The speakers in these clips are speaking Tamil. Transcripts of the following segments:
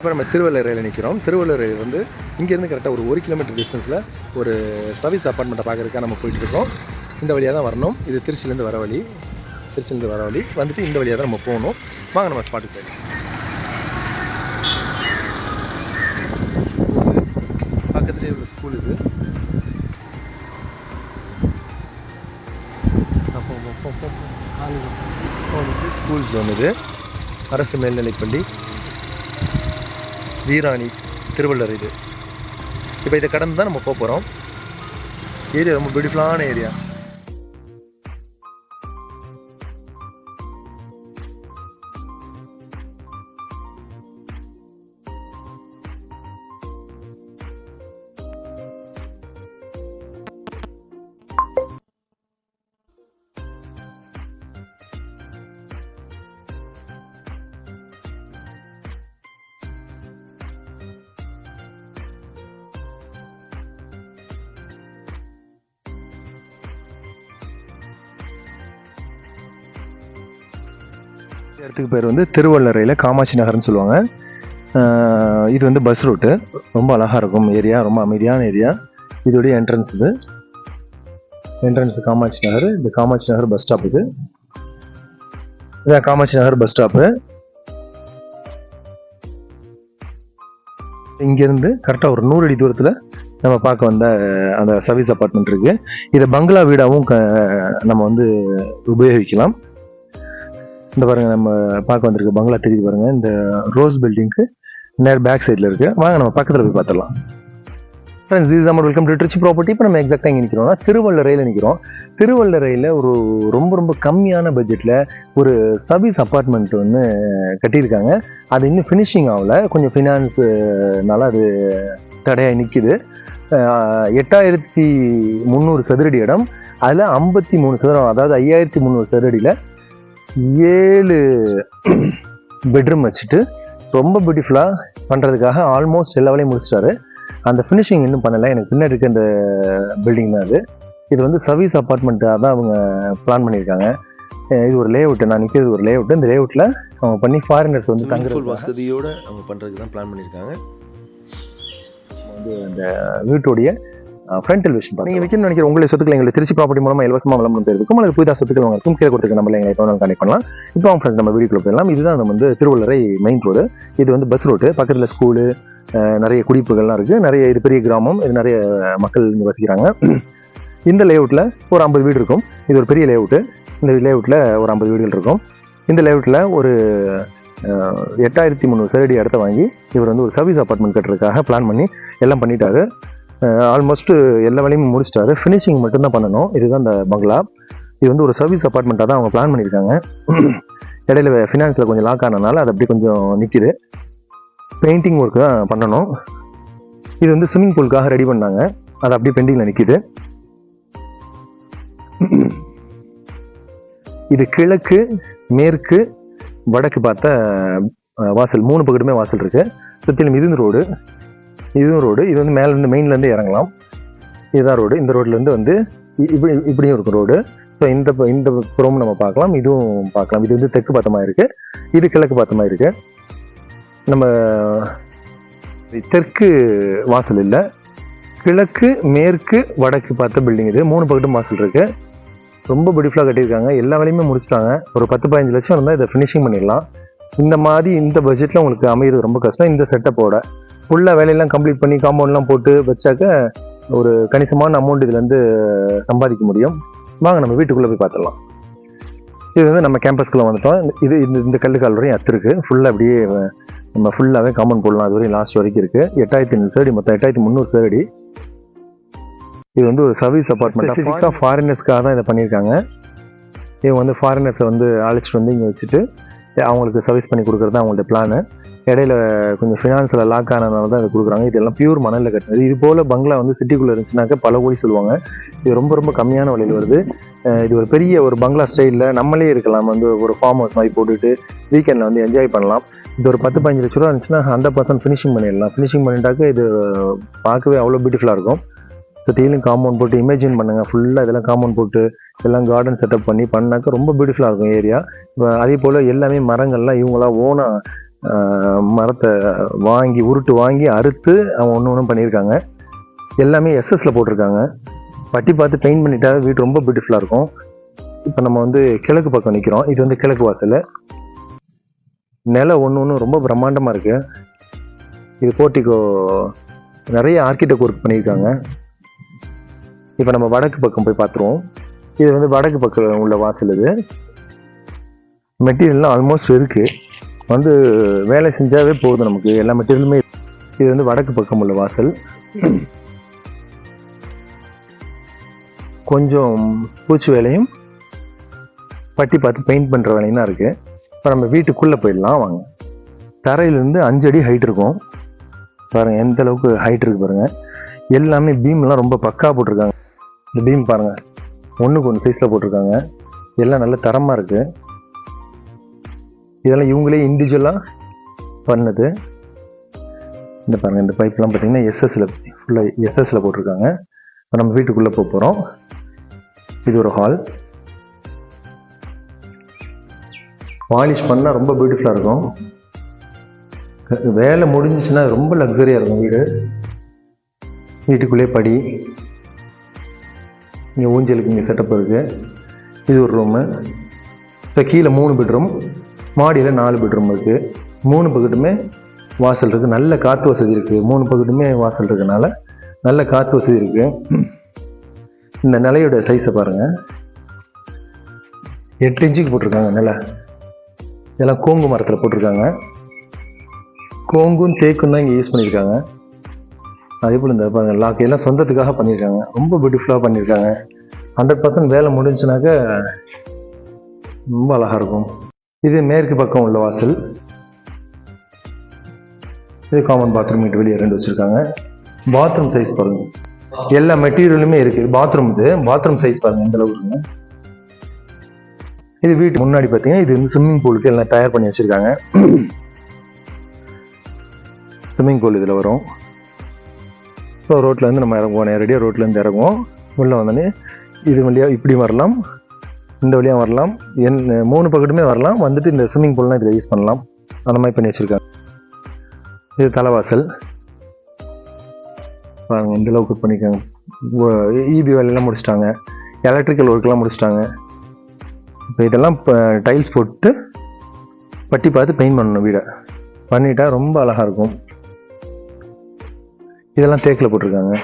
இப்போ நம்ம திருவள்ளூர் நிற்கிறோம் திருவள்ளூர் வந்து இங்கேருந்து கரெக்டாக ஒரு ஒரு கிலோமீட்டர் டிஸ்டன்ஸில் ஒரு சர்வீஸ் அப்பார்ட்மெண்ட்டை பார்க்குறதுக்காக நம்ம போயிட்டுருக்கோம் இந்த வழியாக தான் வரணும். இது திருச்சியிலேருந்து வர வழி. திருச்சியிலேருந்து வர வழி. வந்துட்டு இந்த வழியாக தான் நம்ம போகணும். வாங்க நம்ம ஸ்பாட்டுக்கு போயிடலாம். ஸ்கூலு பக்கத்துலேயே உள்ள ஸ்கூல் இது. அப்போ வந்துட்டு ஸ்கூல் ஜோன் இது. அரசு மேல்நிலைப்பள்ளி. வீராணி திருவள்ளர் இது. இப்போ இதை கடந்து தான் நம்ம போக போகிறோம் ஏரியா ரொம்ப பியூட்டிஃபுல்லான ஏரியா. இடத்துக்கு பேர் வந்து திருவள்ளரையில் காமாட்சி நகர்னு சொல்லுவாங்க. இது வந்து பஸ் ரூட்டு ரொம்ப அழகாக இருக்கும் ஏரியா ரொம்ப அமைதியான ஏரியா இதோடைய என்ட்ரன்ஸ் இது. என்ட்ரன்ஸ் காமாட்சி நகர். இந்த காமாட்சி நகர் பஸ் ஸ்டாப் இது. இதான் காமாட்சி நகர் பஸ் ஸ்டாப்பு இங்கேருந்து கரெக்டாக ஒரு நூறு அடி தூரத்தில் நம்ம பார்க்க வந்த அந்த சர்வீஸ் அப்பார்ட்மெண்ட் இருக்குது இதை பங்களா வீடாகவும் க நம்ம வந்து உபயோகிக்கலாம். இந்த பாருங்க நம்ம பார்க்க வந்திருக்க பங்களா தெரியுது பாருங்க. இந்த ரோஸ் பில்டிங்க்கு நேர் பேக் சைடில் இருக்கு. வாங்க நம்ம பக்கத்தில் போய் பார்த்துடலாம். ஃப்ரெண்ட்ஸ் இது நம்ம வெல்கம் டு ட்ரிச்சி ப்ராப்பர்ட்டி இப்போ நம்ம எக்ஸாக்டாக இங்கே நிற்கிறோம்னா திருவள்ளரையில் நிற்கிறோம் திருவள்ளரையில் ஒரு ரொம்ப ரொம்ப கம்மியான பட்ஜெட்டில் ஒரு சர்வீஸ் அப்பார்ட்மெண்ட் ஒன்று கட்டியிருக்காங்க. அது இன்னும் ஃபினிஷிங் ஆகல. கொஞ்சம் ஃபினான்ஸுனால அது தடையாக நிற்கிது எட்டாயிரத்தி முந்நூறு சதுரடி இடம். அதில் ஐம்பத்தி மூணு சதுரம் அதாவது ஐயாயிரத்தி முந்நூறு சதுரடியில் ஏழு பெட்ரூம் வச்சுட்டு ரொம்ப பியூட்டிஃபுல்லாக பண்ணுறதுக்காக ஆல்மோஸ்ட் எல்லா வேலையும் முடிச்சிட்டாரு. அந்த ஃபினிஷிங் இன்னும் பண்ணலை. எனக்கு பின்னாடி இருக்க இந்த பில்டிங் தான் அது. இது வந்து சர்வீஸ் அப்பார்ட்மெண்ட்டாக தான் அவங்க பிளான் பண்ணியிருக்காங்க. இது ஒரு லே அவுட்டு நான் நிற்கிறது ஒரு லே அவுட்டு இந்த லே அவுட்டில் அவங்க பண்ணி ஃபாரினர்ஸ் வந்து ஃபுல் தங்குறது வசதியோட அவங்க பண்றதுக்கு தான் பிளான் பண்ணியிருக்காங்க. வந்து அந்த வீட்டுடைய ஃப்ரண்ட் டெலிவிஷன் நீங்கள் வைக்கணும்னு நினைக்கிற உங்களுடைய சொத்துக்களை எங்களை திருச்சி ப்ராப்பர்ட்டி மூலமாக இலவசமாக விளம்பரம் தெரிவிக்கும் அல்லது புதிதாக சொத்துக்கள் வாங்க கீழே கொடுத்துருக்க நம்ம எங்களை எப்போ கனெக்ட் பண்ணலாம். இப்போ அவங்க ஃப்ரெண்ட்ஸ் நம்ம வீடியோக்குள்ள போயிடலாம். இதுதான் நம்ம வந்து திருவள்ளரை மெயின் ரோடு இது வந்து பஸ் ரோடு பக்கத்தில் ஸ்கூலு நிறைய குடிப்புகள்லாம் இருக்குது நிறைய இது பெரிய கிராமம். இது நிறைய மக்கள் இங்கே வசிக்கிறாங்க. இந்த லேஅவுட்டில் ஒரு ஐம்பது வீடு இருக்கும். இது ஒரு பெரிய லேஅவுட்டு இந்த லேஅவுட்டில் ஒரு ஐம்பது வீடுகள் இருக்கும். இந்த லேஅவுட்டில் ஒரு எட்டாயிரத்தி முந்நூறு சதுரடி இடத்த வாங்கி இவர் வந்து ஒரு சர்வீஸ் அப்பார்ட்மெண்ட் கட்டுறதுக்காக பிளான் பண்ணி எல்லாம் பண்ணிட்டாரு. ஆல்மோஸ்ட் எல்லா வேலையும் முடிச்சிட்டாரு. ஃபினிஷிங் மட்டும்தான் பண்ணணும். இதுதான் இந்த பங்களா இது வந்து ஒரு சர்வீஸ் அப்பார்ட்மெண்ட்டாக தான் அவங்க பிளான் பண்ணியிருக்காங்க. இடையில ஃபினான்ஸில் கொஞ்சம் லாக் ஆனதுனால அது அப்படியே கொஞ்சம் நிற்கிது பெயிண்டிங் ஒர்க் தான் பண்ணணும். இது வந்து ஸ்விம்மிங் பூலுக்காக ரெடி பண்ணாங்க. அது அப்படியே பெண்டிங்கில் நிற்கிது இது கிழக்கு மேற்கு வடக்கு பார்த்த வாசல். மூணு பக்கத்துமே வாசல் இருக்குது சுற்றிலும் இது ரோடு இதுவும் ரோடு. இது வந்து மேலேருந்து மெயின்லேருந்து இறங்கலாம். இதுதான் ரோடு. இந்த ரோட்லேருந்து வந்து இ- இப்படி இப்படியும் இருக்கும் ரோடு. ஸோ இந்த ப- இந்த புறமும் நம்ம பார்க்கலாம். இதுவும் பார்க்கலாம். இது வந்து தெற்கு பார்த்தமாக இருக்குது இது கிழக்கு பார்த்தமாக இருக்குது நம்ம தெற்கு வாசல் இல்லை. கிழக்கு மேற்கு வடக்கு பார்த்த பில்டிங் இது. மூணு பக்கட்டும் வாசல் இருக்குது ரொம்ப பியூட்டிஃபுல்லாக கட்டியிருக்காங்க. எல்லா வேலையுமே முடிச்சிட்டாங்க. ஒரு பத்து பதினஞ்சு லட்சம் இருந்தால் இதை ஃபினிஷிங் பண்ணிடலாம். இந்த மாதிரி இந்த பட்ஜெட்டில் உங்களுக்கு அமையிறது ரொம்ப கஷ்டம். இந்த செட்டப்போட ஃபுல்லாக வேலையெல்லாம் கம்ப்ளீட் பண்ணி காம்பவுண்ட்லாம் போட்டு வச்சாக்க ஒரு கணிசமான அமௌண்ட் இதுலேருந்து சம்பாதிக்க முடியும். வாங்க நம்ம வீட்டுக்குள்ளே போய் பார்த்துடலாம். இது வந்து நம்ம கேம்பஸ்குள்ளே வந்துட்டோம். இது இந்த இந்த கல்லுக்கால் வரையும் அத்து இருக்கு. ஃபுல்லாக அப்படியே நம்ம ஃபுல்லாகவே காம்பவுண்ட் போடலாம். அது வரையும் லாஸ்ட் வரைக்கும் இருக்கு. எட்டாயிரத்தி ஐநூறு சேரடி மொத்தம் எட்டாயிரத்தி முந்நூறு சேரடி இது வந்து ஒரு சர்வீஸ் அப்பார்ட்மெண்ட் ஸ்பெசிஃபிக்காக ஃபாரினர்ஸ்க்காக தான் இதை பண்ணியிருக்காங்க. இவங்க வந்து ஃபாரினர்ஸை வந்து அழைச்சிட்டு வந்து இங்கே வச்சுட்டு அவங்களுக்கு சர்வீஸ் பண்ணி கொடுக்குறது தான் அவங்களோட பிளானு இடையில கொஞ்சம் ஃபினான்ஸில் லாக் ஆனதுனால தான் இதை கொடுக்குறாங்க. இதெல்லாம் பியூர் மணலில் கட்டினது. இது போல் பங்களா வந்து சிட்டிக்குள்ளே இருந்துச்சுனாக்க பல கோடி சொல்லுவாங்க. இது ரொம்ப ரொம்ப கம்மியான விலையில் வருது. இது ஒரு பெரிய ஒரு பங்களா ஸ்டைலில் நம்மளே இருக்கலாம். வந்து ஒரு ஃபார்ம் ஹவுஸ் மாதிரி போட்டுட்டு வீக்கெண்டில் வந்து என்ஜாய் பண்ணலாம். இது ஒரு பத்து பதினஞ்சு லட்ச ரூபா இருந்துச்சுன்னா ஹண்ட்ரட் பர்சன்ட் ஃபினிஷிங் பண்ணிடலாம். ஃபினிஷிங் பண்ணிட்டாக்க இது பார்க்கவே அவ்வளோ பியூட்டிஃபுல்லாக இருக்கும். சுற்றிலும் காம்பவுண்ட் போட்டு இமேஜின் பண்ணுங்கள் ஃபுல்லாக இதெல்லாம் காம்பவுண்ட் போட்டு எல்லாம் கார்டன் செட்டப் பண்ணி பண்ணாக்க ரொம்ப பியூட்டிஃபுல்லாக இருக்கும் ஏரியா இப்போ அதே போல் எல்லாமே மரங்கள்லாம் இவங்களாம் ஓனாக மரத்தை வாங்கி உருட்டு வாங்கி அறுத்து அவன் ஒன்று ஒன்றும் பண்ணியிருக்காங்க. எல்லாமே எஸ்எஸ்ல போட்டிருக்காங்க. பட்டி பார்த்து பெயிண்ட் பண்ணிட்டா வீடு ரொம்ப பியூட்டிஃபுல்லாக இருக்கும். இப்போ நம்ம வந்து கிழக்கு பக்கம் நிற்கிறோம் இது வந்து கிழக்கு வாசல் நிலம் ஒன்று ஒன்று ரொம்ப பிரம்மாண்டமாக இருக்குது இது போர்ட்டிகோ நிறைய ஆர்கிடெக்ட் ஒர்க் பண்ணியிருக்காங்க. இப்போ நம்ம வடக்கு பக்கம் போய் பார்த்துருவோம். இது வந்து வடக்கு பக்கம் உள்ள வாசல் இது. மெட்டீரியல்லாம் ஆல்மோஸ்ட் இருக்குது வந்து வேலை செஞ்சாவே போதும் நமக்கு. எல்லா மெட்டீரியலுமே இது வந்து வடக்கு பக்கம் உள்ள வாசல். கொஞ்சம் பூச்சி வேலையும் பட்டி பார்த்து பெயிண்ட் பண்ணுற வேலையும் தான் இருக்குது இப்போ நம்ம வீட்டுக்குள்ளே போயிடலாம் வாங்க. தரையிலேருந்து அஞ்சு அடி ஹைட் இருக்கும். பாருங்கள் எந்த அளவுக்கு ஹைட் இருக்கு பாருங்கள் எல்லாமே பீம்லாம் ரொம்ப பக்கா போட்டிருக்காங்க. இந்த பீம் பாருங்கள் ஒன்றுக்கு ஒன்று சைஸில் போட்டிருக்காங்க. எல்லாம் நல்ல தரமாக இருக்குது இதெல்லாம் இவங்களே இண்டிவிஜுவலாக பண்ணது. இந்த பாருங்கள் இந்த பைப்லாம் பார்த்தீங்கன்னா எஸ்எஸ்ல ஃபுல்லாக எஸ்எஸ்ல போட்டிருக்காங்க. இப்போ நம்ம வீட்டுக்குள்ளே போக போகிறோம் இது ஒரு ஹால் பாலிஷ் பண்ணால் ரொம்ப பியூட்டிஃபுல்லாக இருக்கும். வேலை முடிஞ்சிச்சுன்னா ரொம்ப லக்ஸரியாக இருக்கும் வீடு. வீட்டுக்குள்ளேயே படி. இங்கே ஊஞ்சலுக்கு இங்கே செட்டப் இருக்குது இது ஒரு ரூமு ஸோ கீழே மூணு பெட்ரூம் மாடியில் நாலு பெட்ரூம் இருக்குது மூணு பக்கத்துமே வாசல் இருக்குது நல்ல காற்று வசதி இருக்குது மூணு பக்கத்துமே வாசல் இருக்கனால நல்ல காற்று வசதி இருக்குது இந்த நிலையோட சைஸை பாருங்கள் எட்டு இன்ச்சுக்கு போட்டிருக்காங்க நிலை. இதெல்லாம் கோங்கு மரத்தில் போட்டிருக்காங்க. கோங்கும் தேக்கும் தான் இங்கே யூஸ் பண்ணியிருக்காங்க. அதே போல் இந்த பாருங்க லாக் எல்லாம் சொந்தத்துக்காக பண்ணியிருக்காங்க. ரொம்ப பியூட்டிஃபுல்லாக பண்ணியிருக்காங்க. ஹண்ட்ரட் பர்சன்ட் வேலை முடிஞ்சுனாக்க ரொம்ப அழகாக இருக்கும். இது மேற்கு பக்கம் உள்ள வாசல். இது காமன் பாத்ரூம் வீட்டு வெளியே ரெண்டு வச்சுருக்காங்க. பாத்ரூம் சைஸ் பாருங்க. எல்லா மெட்டீரியலுமே இருக்குது பாத்ரூம் இது. பாத்ரூம் சைஸ் பாருங்க எந்த அளவுக்கு இது வீட்டு முன்னாடி பார்த்தீங்கன்னா இது வந்து ஸ்விம்மிங் பூலுக்கு எல்லாம் தயார் பண்ணி வச்சுருக்காங்க. ஸ்விம்மிங் பூல் இதில் வரும். ஸோ ரோட்லேருந்து நம்ம இறங்குவோம். நேரடியாக ரோட்லேருந்து இறங்குவோம். உள்ளே வந்தோடனே இது வழியாக இப்படி வரலாம். இந்த வழியாக வரலாம். என் மூணு பக்கத்துமே வரலாம். வந்துட்டு இந்த ஸ்விம்மிங் பூல்லாம் இதில் யூஸ் பண்ணலாம். அந்த மாதிரி பண்ணி வச்சுருக்காங்க. இது தலைவாசல். பாருங்க இந்த அளவுக்கு பண்ணிக்கோங்க இபி வேலையெல்லாம் முடிச்சிட்டாங்க. எலக்ட்ரிக்கல் ஒர்க்லாம் முடிச்சிட்டாங்க. இப்போ இதெல்லாம் டைல்ஸ் போட்டு பட்டி பார்த்து பெயிண்ட் பண்ணணும் வீடை. பண்ணிட்டா ரொம்ப அழகாக இருக்கும். இதெல்லாம் தேக்கில் போட்டிருக்காங்க.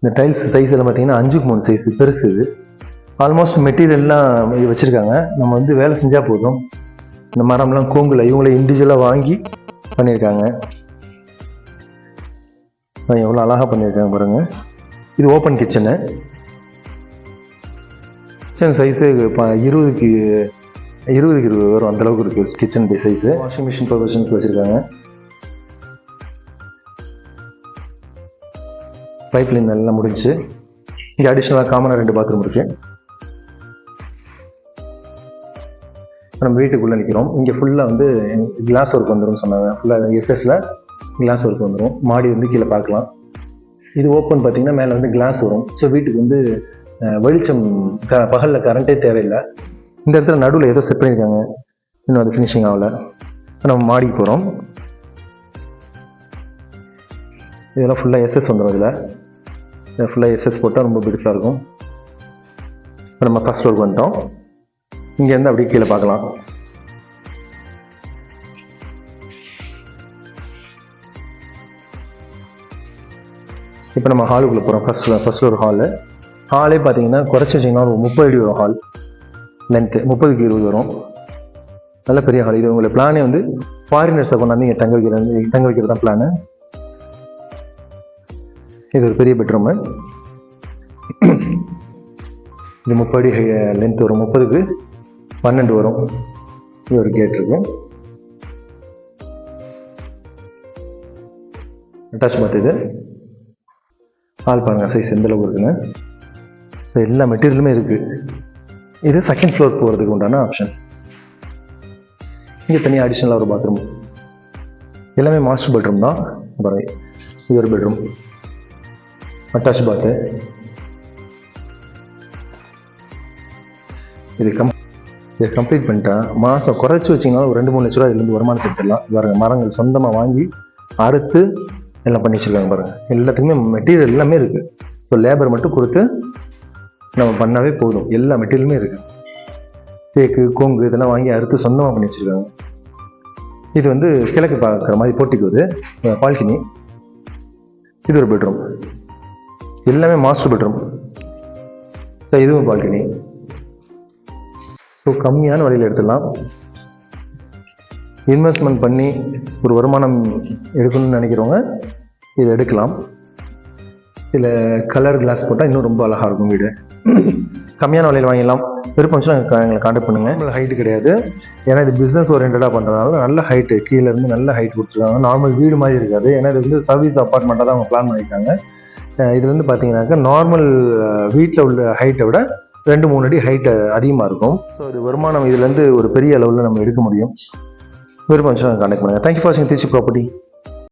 இந்த டைல்ஸ் சைஸ் எல்லாம் பார்த்தீங்கன்னா அஞ்சுக்கு மூணு சைஸ் பெருசு இது. ஆல்மோஸ்ட் மெட்டீரியல்லாம் வச்சுருக்காங்க. நம்ம வந்து வேலை செஞ்சால் போதும். இந்த மரம்லாம் கூங்குல இவங்களே இண்டிவிஜுவலாக வாங்கி பண்ணியிருக்காங்க. எவ்வளோ அழகாக பண்ணியிருக்காங்க பாருங்க. இது ஓப்பன் கிச்சனு கிச்சன் சைஸு இருபதுக்கு இருபதுக்கு இருபது வரும். அந்த அளவுக்கு இருக்குது கிச்சன் சைஸு வாஷிங் மிஷின் ப்ரொவிஷனுக்கு வச்சுருக்காங்க. பைப் லைன் நல்லா முடிஞ்சு. இங்கே அடிஷ்னலாக காமனாக ரெண்டு பாத்ரூம் இருக்குது நம்ம வீட்டுக்குள்ளே நிற்கிறோம் இங்கே ஃபுல்லாக வந்து கிளாஸ் ஒர்க் வந்துடும் சொன்னாங்க. ஃபுல்லாக எஸ்எஸில் கிளாஸ் ஒர்க் வந்துடும் மாடி வந்து கீழே பார்க்கலாம். இது ஓப்பன் பார்த்தீங்கன்னா மேலே வந்து கிளாஸ் வரும். ஸோ வீட்டுக்கு வந்து வெளிச்சம் க பகலில் கரண்ட்டே தேவையில்லை. இந்த இடத்துல நடுவில் ஏதோ செட் பண்ணியிருக்காங்க இன்னும் அது ஃபினிஷிங் ஆகல. நம்ம மாடிக்கு போகிறோம் இதெல்லாம் ஃபுல்லாக எஸ்எஸ் வந்துடும் இதில். ஃபுல்லாக எஸ்எஸ் போட்டால் ரொம்ப பியூட்டிஃபுல்லாக இருக்கும். இப்போ நம்ம ஃபஸ்ட் ஃப்ளோருக்கு வந்துட்டோம். இங்கேருந்து அப்படியே கீழே பார்க்கலாம். இப்போ நம்ம ஹாலுக்குள்ளே போகிறோம் ஃபர்ஸ்ட் ஃபர்ஸ்ட் ஃப்ளோர் ஹாலு ஹாலே பார்த்தீங்கன்னா குறைச்சி வச்சிங்கன்னா ஒரு முப்பது அடி வரும் ஹால் லென்த்து முப்பதுக்கு இருபது வரும். நல்ல பெரிய ஹால் இது உங்களை பிளானே வந்து ஃபாரினர்ஸை கொண்டாந்து இங்கே தங்க வைக்கிறது தங்க வைக்கிறது தான் பிளானு இது ஒரு பெரிய பெட்ரூமு இது முப்பது அடி லென்த் வரும் முப்பதுக்கு பன்னெண்டு வரும். இது ஒரு கேட் இருக்கு. அட்டாச் பாத் இது. ஆள் பாருங்க சைஸ் எந்த அளவுக்கு இருக்குன்னு. ஸோ எல்லா மெட்டீரியலுமே இருக்கு. இது செகண்ட் ஃப்ளோர் போகிறதுக்கு உண்டான ஆப்ஷன் இங்கே தனியாக அடிஷ்னலாக ஒரு பாத்ரூம் எல்லாமே மாஸ்டர் பெட்ரூம் தான். பாருங்க இது ஒரு பெட்ரூம் அட்டாச் பாத்து இது கம் இதை கம்ப்ளீட் பண்ணிட்டேன் மாதம் குறைச்சி வச்சிங்கனாலும் ஒரு ரெண்டு மூணு லட்ச ரூபா வருமானம் வருமானத்தை எடுத்துடலாம் பாருங்க மரங்கள் சொந்தமாக வாங்கி அறுத்து எல்லாம் பண்ணி வச்சுருக்காங்க பாருங்க. எல்லாத்துக்குமே மெட்டீரியல் எல்லாமே இருக்குது ஸோ லேபர் மட்டும் கொடுத்து நம்ம பண்ணாவே போதும். எல்லா மெட்டீரியலுமே இருக்குது தேக்கு கொங்கு இதெல்லாம் வாங்கி அறுத்து சொந்தமாக பண்ணி வச்சிருக்காங்க. இது வந்து கிழக்கு பார்க்குற மாதிரி போட்டிக்கு இது பால்கினி. இது ஒரு பெட்ரூம் எல்லாமே மாஸ்டர் பெட்ரூம் ஸோ இதுவும் பால்கனி. ஸோ கம்மியான வழியில் எடுத்துடலாம். இன்வெஸ்ட்மெண்ட் பண்ணி ஒரு வருமானம் எடுக்கணும்னு நினைக்கிறவங்க இதை எடுக்கலாம். இதில் கலர் கிளாஸ் போட்டால் இன்னும் ரொம்ப அழகாக இருக்கும் வீடு. கம்மியான விலையில் வாங்கிடலாம். விருப்பம் வச்சுன்னா எங்களை காண்டாக்ட் பண்ணுங்கள் ஹைட்டு கிடையாது. ஏன்னா இது பிஸ்னஸ் ஓரியன்டாக பண்ணுறதுனால நல்ல ஹைட்டு கீழேருந்து நல்ல ஹைட் கொடுத்துருக்காங்க. நார்மல் வீடு மாதிரி இருக்காது. ஏன்னா இது வந்து சர்வீஸ் அப்பார்ட்மெண்ட்டாக தான் அவங்க பிளான் பண்ணியிருக்காங்க. இது வந்து பார்த்தீங்கன்னாக்கா நார்மல் வீட்டில் உள்ள ஹைட்டை விட ரெண்டு மூணு அடி ஹைட் அதிகமாக இருக்கும். ஸோ ஒரு வருமானம் இதுலேருந்து ஒரு பெரிய அளவில் நம்ம எடுக்க முடியும். விருப்பம் கனெக்ட் பண்ணுங்கள் தேங்க்யூ ஃபார் வாட்சிங் திருச்சி ப்ராப்பர்ட்டி